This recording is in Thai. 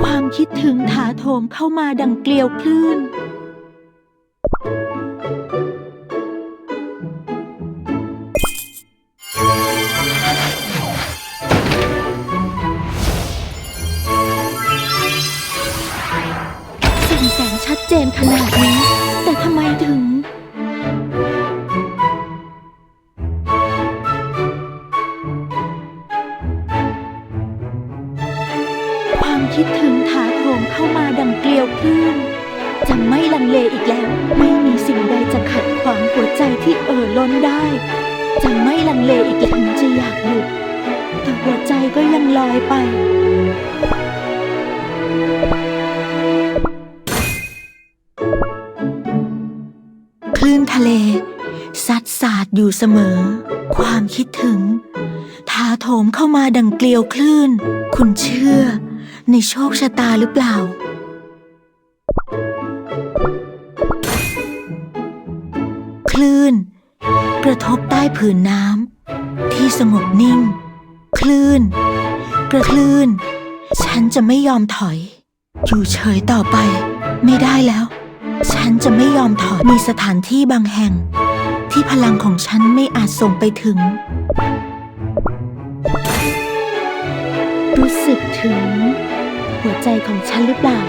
ความคิดถึงถาโถมเข้ามาดังเกลียวคลื่น สิ่งแสงชัดเจนขนาดนี้ คิดถึงถาโถมเข้ามาดังเกลียวคลื่นจะไม่ลังเลอีกแล้ว ไม่มีสิ่งใดจะขัดขวางหัวใจที่เอ่อล้นได้ จะไม่ลังเลอีกแล้วถึงจะอยากหยุดแต่หัวใจก็ยังลอยไปคลื่นทะเลซัดสาดอยู่เสมอ ความคิดถึง ถาโถมเข้ามาดังเกลียวคลื่น คุณเชื่อ ในโชคชะตาหรือเปล่า คลื่น กระทบใต้ผืนน้ำที่สงบนิ่ง คลื่น กระคลื่น ฉันจะไม่ยอมถอย อยู่เฉยต่อไป ไม่ได้แล้ว ฉันจะไม่ยอมถอย มีสถานที่บางแห่ง ที่พลังของฉันไม่อาจส่งไปถึงรู้สึกถึง หัวใจของฉันหรือเปล่า